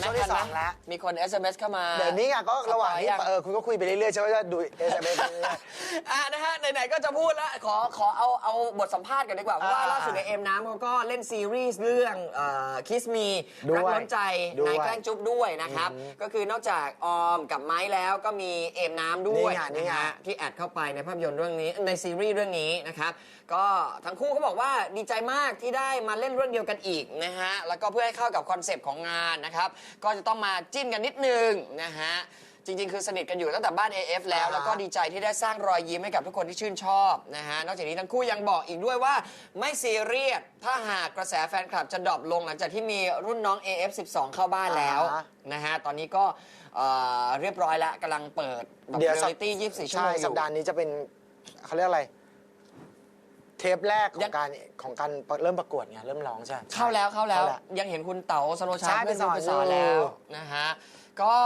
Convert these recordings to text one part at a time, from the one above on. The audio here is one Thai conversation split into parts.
นะช่วงที่ทันสไหมองแล้ว มีคน SMS เข้ามาเดี๋ยวนี้ไงก็ระหว่างที่สปอยยังเออคุณก็คุยไปเรื่อยๆใช่ไหมจะดูเอสเอ็มเอสอะนะฮะไหนๆก็จะพูดแล้วขอขอเอาเอาบทสัมภาษณ์กันดีกว่า เพราะว่าอ่าล่าสุดในเอ็มน้ำเขาก็เล่นซีรีส์เรื่องคิสมีด้วยรักล้นใจด้วยนายแกล้งจุ๊บด้วยนะครับ ก็คือนอกจากออมกับไม้แล้วก็มีเอ็มน้ำด้วยนี่ไงนี่นะไงฮะที่แอดเข้าไปในภาพยนตร์เรื่องนี้ในซีรีส์เรื่องนี้นะครับก็ทั้งคู่เขาบอกว่าดีใจมากที่ได้มาเล่นเรื่องเดียวกันอีกนะฮะแล้วก็เพื่อให้เข้ากับคอนเซปต์ของงานนะครับก็จะต้องมาจิ้นกันนิดนึงนะฮะ จริงๆ คือสนิทกันอยู่ตั้งแต่บ้าน AF แล้วอ่าแล้วก็ดีใจที่ได้สร้างรอยยิ้มให้กับทุกคนที่ชื่นชอบนะฮะ นอกจากนี้ทั้งคู่ยังบอกอีกด้วยว่าไม่ซีเรียส ถ้าหากกระแสแฟนคลับจะดรอปลงหลังจากที่มีรุ่นน้อง AF 12 เข้าบ้านแล้วนะฮะ ตอนนี้ก็เอ่อเรียบร้อยแล้วกำลังเปิดแบบเดี๋ยวเรียสัลิตี้24ชั่วใช่โมงอสัปยู่ ดาห์นี้จะเป็นเขาเรียกอะไร เทปแรกขอยังง การของการเริ่มประกวดไงเริ่มร้องใช่ไหม เข้าแล้วเข้าแล้วเข้าแล้วยังเห็นคุณเต๋าสโลชาใช่เพื่อนไปสอนไปสอนอยู่ แล้วนะฮะก็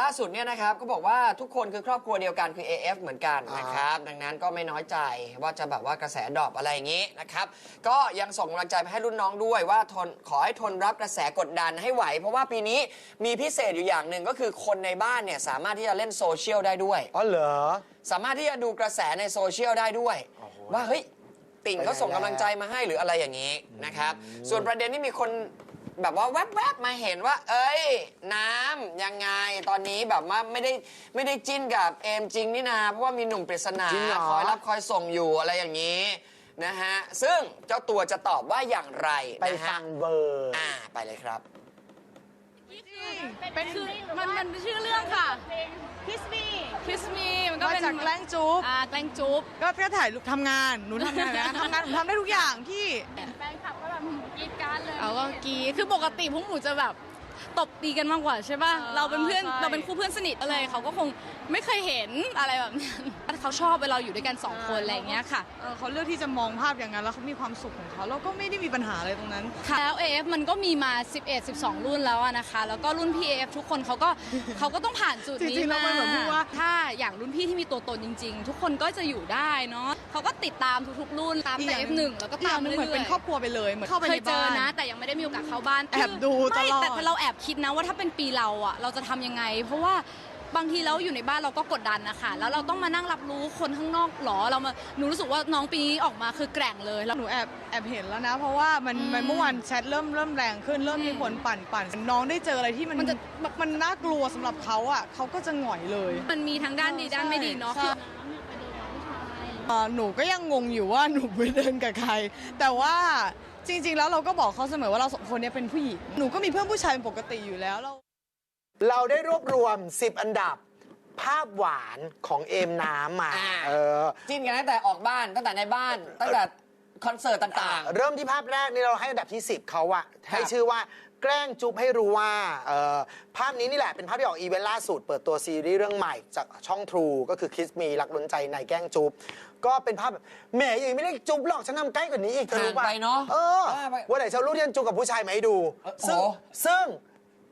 ล่าสุดเนี่ยนะครับก็บอกว่าทุกคนคือครอบครัวเดียวกันคือ AF เหมือนกันนะครับ ดังนั้นก็ไม่น้อยใจว่าจะแบบว่ากระแสดรอปอะไรอย่างนี้นะครับ ก็ยังส่งกำลังใจไปให้รุ่นน้องด้วยว่าทนขอให้ทนรับกระแสกดดันให้ไหว เพราะว่าปีนี้มีพิเศษอยู่อย่างหนึ่งก็คือคนในบ้านเนี่ยสามารถที่จะเล่นโซเชียลได้ด้วย อ๋อเหรอ สามารถที่จะดูกระแสในโซเชียลได้ด้วย โอ้โห ว่าเฮ้ย ติ่งเขาส่งไปไหนกำลังใจมาให้หรืออะไรอย่างนี้นะครับ ส่วนประเด็นที่มีคนแบบว่าแวบๆมาเห็นว่า เอ้ย น้ำยังไงตอนนี้แบบว่าไม่ได้ไม่ได้จิ้นกับเอมจริงนี่นาเพราะว่ามีหนุ่มปริศนาจริงเหรอ คอยรับคอยส่งอยู่อะไรอย่างนี้นะฮะซึ่งเจ้าตัวจะตอบว่าอย่างไรไปนะฮะฟังเบอร์ อ่าไปเลยครับ เป็นคือมันมันเป็นชื่อเรื่องค่ะคิสมี่ Kiss Me มันก็มาเป็นจากแกล้งจุ๊บอ่าแกล้งจุ๊บก็ก็ถ่ายรูปทำงานหนูทำงานนะทำงานหนูทำได้ทุกอย่างพี่แฟนคลับก็แบบกรีดการเลย เอาก็กรีดคือปกติพวกหนูจะแบบ ตบตีกันมากกว่าใช่ป่ะเออเราเป็นเพื่อนใช่เราเป็นคู่เพื่อนสนิทอะไรเขาก็คงไม่เคยเห็นอะไรแบบนั้นเขาชอบเวลาอยู่ด้วยกันสองคนอะไรอย่างเงี้ยค่ะเออเขาเลือกที่จะมองภาพอย่างนั้นแล้วเขามีความสุขของเขาแล้วก็ไม่ได้มีปัญหาอะไรตรงนั้นค่ะแล้ว AF มันก็มีมา 11 12 รุ่นแล้วอะนะคะ แล้วก็รุ่นพี่ AF ทุกคนเขาก็เขาก็ต้องผ่านจุดนี้จริงๆแล้วมันเหมือนพูดว่าถ้าอย่างรุ่นพี่ที่มีตัวตนจริง ๆ ทุกคนก็จะอยู่ได้เนาะเขาก็ติดตามทุกๆ รุ่นตามอีกแต่อย่าง F1 แล้วก็ตามอีไปอย่งหนึ่งเหมือนเรื่เป็อนยครอบครัวไปเลยเหมือนเข้าไปเคในยเจอบ้านนะ แต่ยังไม่ได้มีโอกาสเข้าบ้านแอบดูไม่ตลอดแต่แต่เราแอบคิดนะว่าถ้าเป็นปีเราอะเราจะทำยังไง เพราะว่าบางทีเราอยู่ในบ้านเราก็กดดันนะคะแล้วเราต้องมานั่งรับรู้คนข้างนอกหรอเรามาหนูรู้สึกว่าน้องปีนี้ออกมาคือแกร่งเลยแล้ว หนูแอบแอบเห็นแล้วนะ เพราะว่ามันอืมมันเมื่อวานแชทเริ่มเริ่มแรงขึ้นเริ่มมีอืมคนปั่นปั่นน้องได้เจออะไรที่มันมันจะมันน่ากลัวสำหรับเขาอะเขาก็จะหงอยเลยมันมีทั้งด้านดีด้านไม่ดีเนาะใช่คือ เอ่อหนูก็ยังงงอยู่ว่าหนูไปเดินกับใคร แต่ว่า จริง ๆ แล้วเราก็บอกเขาเสมอว่าเราสองคนเนี้เป็นผู้หญิง หนูก็มีเพื่อนผู้ชายเป็นปกติอยู่แล้วเราเราได้รวบรวม 10 อันดับ ภาพหวานของเอมน้ำมาอ่า เออจิ้นกันตั้งแต่ออกบ้านตั้งแต่ในบ้าน ตั้งแต่คอนเสิร์ตต่าง เริ่มที่ภาพแรกนี่เราให้อันดับที่ 10เขาอะให้ครับชื่อว่า แกล้งจุ๊บให้รู้ว่าเอ่อภาพนี้นี่แหละเป็นภาพที่ออกอีเวนต์ล่าสุด เปิดตัวซีรีส์เรื่องใหม่จากช่อง True ก็คือ Kiss Me รักล้นใจในแกล้งจุ๊บก็เป็นภาพแบบแหมอย่างนี้ไม่ได้จุ๊บหรอกฉันทำใกล้กว่านี้อีกเธอรู้ป่ะห่างไปเนอะเออว่าไปวันไหนฉันรู้ที่ฉันจุ๊บกับผู้ชายมาให้ดูเออซึ่งโอ้ซึ่ง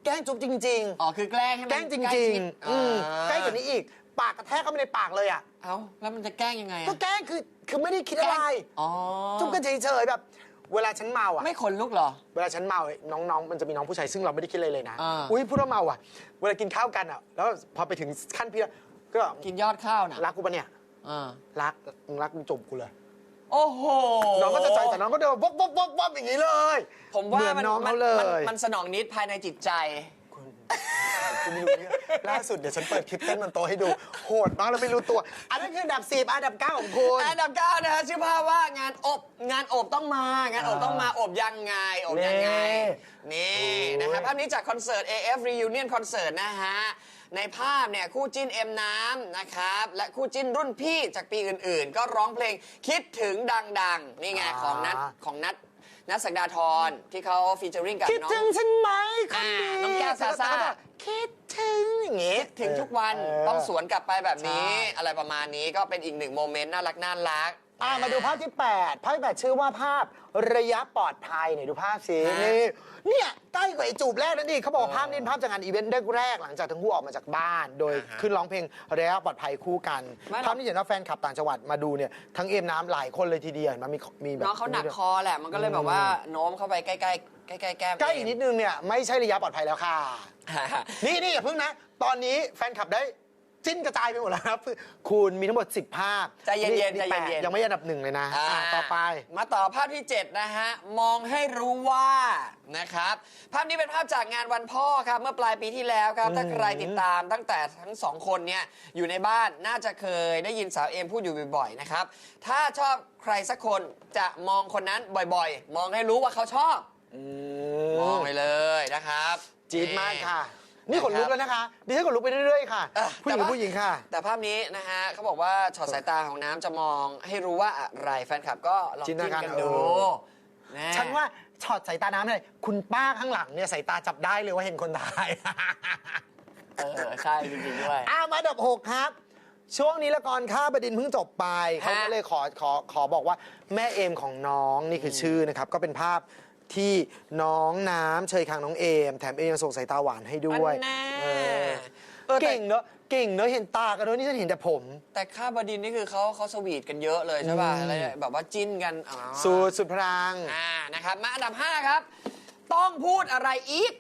แกล้งจุ๊บจริง ๆ อ๋อคือแกล้งให้มันๆแกล้งจใกริชิงดๆอืมอ่าใกล้กว่านี้อีก ปากกระแทกเข้าไปในปากเลยอะเอ้าแล้วมันจะแกล้งยังไงก็อะแกล้งคือคือไม่ได้คิดอะไร อ๋อ จุ๊บกันเฉยๆแบบ เวลาฉันเมาอะไม่ขนลุกเหรอ เวลาฉันเมาน้องๆ มันจะมีน้องผู้ชายซึ่งเราไม่ได้คิดอะไรเลยนะ อ่า อุ้ยพูดว่าเมาอะ เวลากินข้าวกันอะ แล้วพอไปถึงขั้นพี่แล้วก็กินยอดข้าวน่ะรักกูปะเนี่ย อ่ารักมึงรักมึงจูบกูเลย โอ้โหน้องก็จะใจแต่น้องก็เดินบ๊อบบ๊อบบ๊อบบ๊อบอย่างนี้เลยผมว่าเหมือนมันน้องมัเขาเลยมันมันสนองนิดภายในจิตใจ คุณไม่รู้เรื่องล่าสุดเดี๋ยวฉันเปิดคลิปเต้นบนโต๊ะให้ดู โหดมากแล้วไม่รู้ตัว อันนั้นคืออันดับสิบอันดับเก้าของคุณ อันดับเก้านะฮะชื่อภาพว่างานอบงานอบต้องมางานอบต้องมาอบยังไงอบยังไง นี่โอ้ยนะครับภาพนี้จากคอนเสิร์ต AF Reunion Concert นะฮะ ในภาพเนี่ยคู่จิ้นเอ็มน้ำนะครับ และคู่จิ้นรุ่นพี่จากปีอื่นๆ ก็ร้องเพลงคิดถึงดังๆ นี่ไงของนัทของนัท นัทสักดาธรที่เขาฟีเจอริงกับคิดน้องถึงฉันไหมคนดีอ่าน้องแก้วซาซ่าคิดถึงอย่างงี้ถึงทุกวันเต้องสวนกลับไปแบบนี้ ใช่ อะไรประมาณนี้ก็เป็นอีกหนึ่งโมเมนต์น่ารักน่ารัก อ่ามาดูภาพที่ 8 ภาพที่ 8 ชื่อว่าภาพระยะปลอดภัยเนี่ยดูภาพสิฮะนี่ เนี่ยใกล้กว่าไอ้จูบแรกนั่นดิเขาบอกว่าภาพนี้เป็นภาพจากงานอีเวนต์แรกๆหลังจากทั้งคู่ออกมาจากบ้าน โดยอ่าฮะ ขึ้นร้องเพลงระยะปลอดภัยคู่กันไม่หรอก ภาพนี้เห็นว่าแฟนคลับต่างจังหวัดมาดูเนี่ยทั้งเอมน้ำหลายคนเลยทีเดียวเห็นไหมันมีมีแบบ น้องเขาหนักคอแหละ มันก็เลยแบบว่าโน้มเข้าไปใกล้ๆใกล้ๆแก้มใกล้อีกนิดนึงเนี่ยไม่ใช่ระยะปลอดภัยแล้วค่ะ นี่นี่อย่าเพิ่งนะ ตอนนี้แฟนคลับได้ จิ้นกระจายไปหมดแล้วครับคุณมีทั้งหมด 10 ภาพใจเย็นๆนี่ใจเย็นๆ แปดยังไม่อันดับหนึ่งเลยนะอ่าอะต่อไป มาต่อภาพที่ 7 นะฮะ มองให้รู้ว่านะครับ ภาพนี้เป็นภาพจากงานวันพ่อครับ เมื่อปลายปีที่แล้วครับ ถ้าใครติดตามตั้งแต่ทั้งสองคนเนี่ยอยู่ในบ้านน่าจะเคยได้ยินสาวเอมพูดอยู่บ่อยๆนะครับ ถ้าชอบใครสักคนจะมองคนนั้นบ่อยๆ มองให้รู้ว่าเขาชอบ มองไปเลยนะครับ จี๊ดมากค่ะ นี่ขนลุกแล้วนะคะ ดิฉันขนลุกไปเรื่อยๆค่ะ เออผู้หญิงแต่ว่า ผู้หญิงค่ะ แต่ภาพนี้นะฮะเขาบอกว่าช็อตสายตาของน้ำจะมองให้รู้ว่าอะไรแฟนคลับก็ลองจิจิ้นนตนาการกันดูเออแน่ฉันว่าช็อตสายตาน้ำเลยคุณป้าข้างหลังเนี่ยสายตาจับได้เลยว่าเห็นคนถ่าย เออใช่จริงๆด้วย อ้าวมาอันดับ6ครับ ช่วงนี้ละครข้าบดินทร์เพิ่งจบไปเขาก็เลยขอขอขอบอกว่าแม่เอมของน้องนี่คือชื่อนะครับ ก็เป็นภาพ ที่น้องน้ำเชยคางน้องเอม แถมเอมยังส่งสายตาหวานให้ด้วยอันแน่ เออเออแต่เก่งเนอะเก่งเนอะเห็นตากันเนอะนี่ฉันเห็นแต่ผม แต่ข้าบดินนี่คือเขาเขาสวีทกันเยอะเลยใช่ป่ะอืม อะไรแบบว่าจิ้นกันอ๋อสูตรสุดพลัง อ่านะครับ มาอันดับ 5 ครับ ต้องพูดอะไรอีก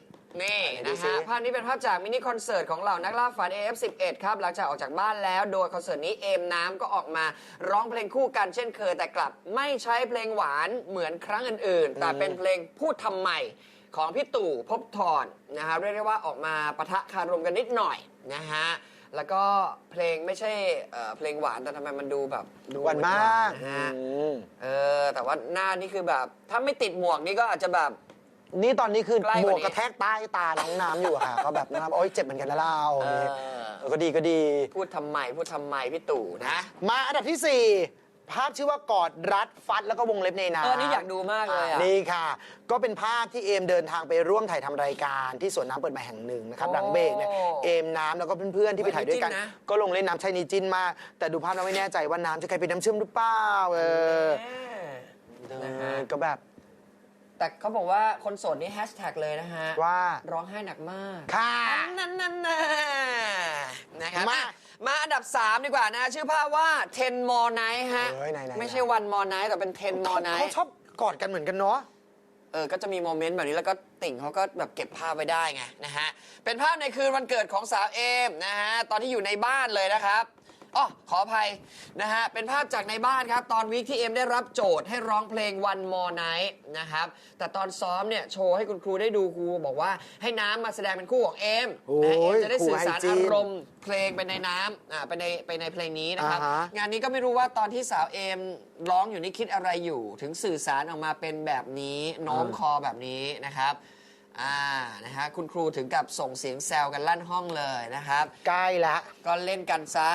นี่ไหนดูนะสิฮะภาพนี้เป็นภาพจากมินิคอนเสิร์ตของเหล่านักล่าฝัน AF11 ครับหลังจากออกจากบ้านแล้วโดยคอนเสิร์ตนี้เอมน้ำก็ออกมาร้องเพลงคู่กันเช่นเคย แต่กลับไม่ใช้เพลงหวานเหมือนครั้งอื่น ๆ แต่เป็นเพลงพูดทำไมของพี่ตู่ภพบทรนะครับเรียกได้ว่าออกมาปะทะคารมกันนิดหน่อยนะฮะแล้วก็เพลงไม่ใช่เอ่อเพลงหวานแต่ทำไมมันดูแบบดูหวานมากนะฮะอืมเออแต่ว่าหน้านี่คือแบบ ถ้าไม่ติดหมวกนี่ก็อาจจะแบบ นี่ตอนนี้คือใกล้หกมว่านี้วกกระแทกใต้ตาน้องน้ำอยู่อะค่ะ ก็แบบน้ำโอ๊ยเจ็บเหมือนกันนะเล่าเออเออก็ดีก็ดี พูดทำไมพูดทำไมพี่ตู่นะ มาอันดับที่ 4 ภาพชื่อว่ากอดรัดฟัดแล้วก็วงเล็บในน้ำเออนี่อยากดูมากเลยอะนี่ค่ะ ก็เป็นภาพที่เอมเดินทางไปร่วมถ่ายทำรายการที่สวนน้ำเปิดใหม่แห่งหนึ่งนะครับโอ้หลังเบรกเนี่ยเอมน้ำแล้วก็เพื่อนๆที่ไปถ่ายด้วยกัน เฮ้ยนี่จิ้นนะ ก็ลงเล่นน้ำใช้นีจิ้นมากแต่ดูภาพแล้วไม่แน่ใจว่าน้ำจะกลายเป็นน้ำเชื่อมหรือเปล่าเออแน่เอนะอฮะก็แบบ แต่เขาบอกว่าคนโสดนี่แฮชแท็กเลยนะฮะ ว่าร้องไห้หนักมากค่ะนั่นนั่นน่ะนะครับมาอะมาอันดับ 3 ดีกว่านะ ชื่อภาพว่า10 more night ฮะเฮ้ยไหนๆๆ ไม่ใช่ one more night แต่เป็น 10 more เขา night ชอบกอดกันเหมือนกันเนาะ เออ ก็จะมีโมเมนต์แบบนี้แล้วก็ติ่งเขาก็แบบเก็บภาพไว้ได้ไงนะฮะ เป็นภาพในคืนวันเกิดของสาวเอมนะฮะ ตอนที่อยู่ในบ้านเลยนะครับ อ๋อขออภัยนะฮะ เป็นภาพจากในบ้านครับ ตอนวีคที่เอมได้รับโจทย์ให้ร้องเพลง One More Night นะครับ แต่ตอนซ้อมเนี่ยโชว์ให้คุณครูได้ดูครูบอกว่าให้น้ำมาแสดงเป็นคู่ของเอมโอ้ยนะเอมจะได้ครูสื่อให้สารจิ้อานรมณ์เพลงไปในน้ำอ่าไปในไปในเพลงนี้นะครับ อ่าฮะ งานนี้ก็ไม่รู้ว่าตอนที่สาวเอมร้องอยู่นี่คิดอะไรอยู่ ถึงสื่อสารออกมาเป็นแบบนี้โน้มคอแบบนี้นะครับอ่านะฮะคุณครูถึงกับส่งเสียงแซวกันลั่นห้องเลยนะครับ ใกล้ละ ก็เล่นกันซะ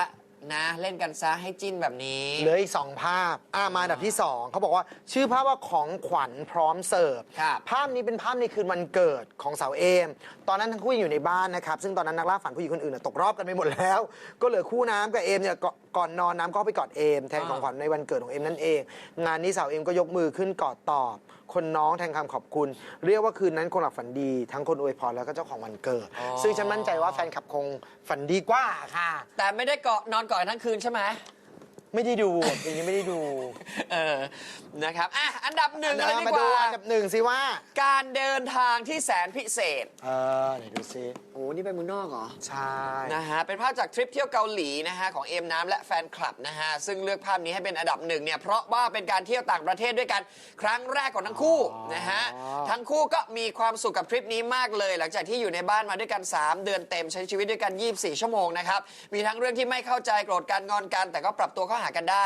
นะ เล่นกันซะให้จิ้นแบบนี้ เหลืออีกสองภาพอ่ามาอันดับที่สองเขาบอกว่าชื่อภาพว่าของขวัญพร้อมเสิร์ฟ ครับภาพนี้เป็นภาพในคืนวันเกิดของสาวเอม ตอนนั้นทั้งคู่ยังอยู่ในบ้านนะครับ ซึ่งตอนนั้นนักล่าฝันผู้หญิงคนอื่นนะตกรอบกันไปหมดแล้ว ก็เหลือคู่น้ำกับเอมเนี่ยก่อนก่อนนอนน้ำก็ไปกอดเอมแทนของขวัญในวันเกิดของเอมนั่นเอง งานนี้สาวเอมก็ยกมือขึ้นกอดตอบคนน้องแทนคำขอบคุณ เรียกว่าคืนนั้นคนหลับฝันดี ทั้งคนอวยพรแล้วก็เจ้าของวันเกิดอ๋อซึ่งฉันมั่นใจว่าแฟนคลับคงฝันดีกว่าค่ะ แต่ไม่ได้เกาะนอนก่อนทั้งคืนใช่ไหม ไม่ได้ดูปีนี้ไม่ได้ดูเออนะครับอะอันดับหนึ่งเดี๋เลยยวดีมากดูว่าอันดับหนึ่งสิว่า การเดินทางที่แสนพิเศษ เออไหนดูซิโอ้นี่ไปเมืองนอกเหรอ ใช่ นะฮะ เป็นภาพจากทริปเที่ยวเกาหลีนะฮะของเอมน้ำและแฟนคลับนะฮะ ซึ่งเลือกภาพนี้ให้เป็นอันดับหนึ่งเนี่ย เพราะว่าเป็นการเที่ยวต่างประเทศด้วยกันครั้งแรกของทั้งคู่นะฮะ ทั้งคู่ก็มีความสุขกับทริปนี้มากเลย หลังจากที่อยู่ในบ้านมาด้วยกัน 3 เดือนเต็มใช้ชีวิตด้วยกัน 24 ชั่วโมงนะครับ มีทั้งเรื่องที่ไม่เข้าใจโกรธกันงอนกัน แต่ก็ปรับตัวเข้าหากันได้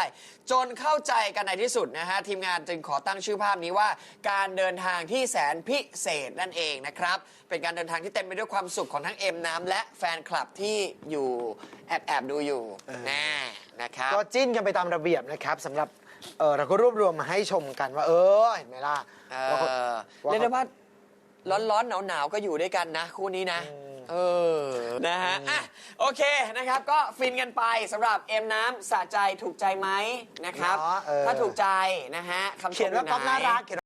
จนเข้าใจกันในที่สุดนะฮะทีมงานจึงขอตั้งชื่อภาพนี้ว่า การเดินทางที่แสนพิเศษนั่นเองนะครับ เป็นการเดินทางที่เต็มไปด้วยความสุขของทั้งเอ็มน้ำและแฟนคลับที่อยู่แอบแอบดูอยู่แน่นะครับก็จิ้นกันไปตามระเบียบนะครับสำหรับเออเราก็รวบรวมมาให้ชมกันว่า เออเห็นไหมล่ะเอว่าเขาอว่าเขาเรียกได้ว่าร้อนๆหนาวๆก็อยู่ด้วยกันนะ คู่นี้นะ เออ นะฮะ อะ โอเคนะครับ ก็ฟินกันไปสำหรับเอ็มน้ำสะใจถูกใจไหมนะครับเนาะเออ ถ้าถูกใจนะฮะคำชมเขียนว่าไห ก๊อฟน่ารักเขียน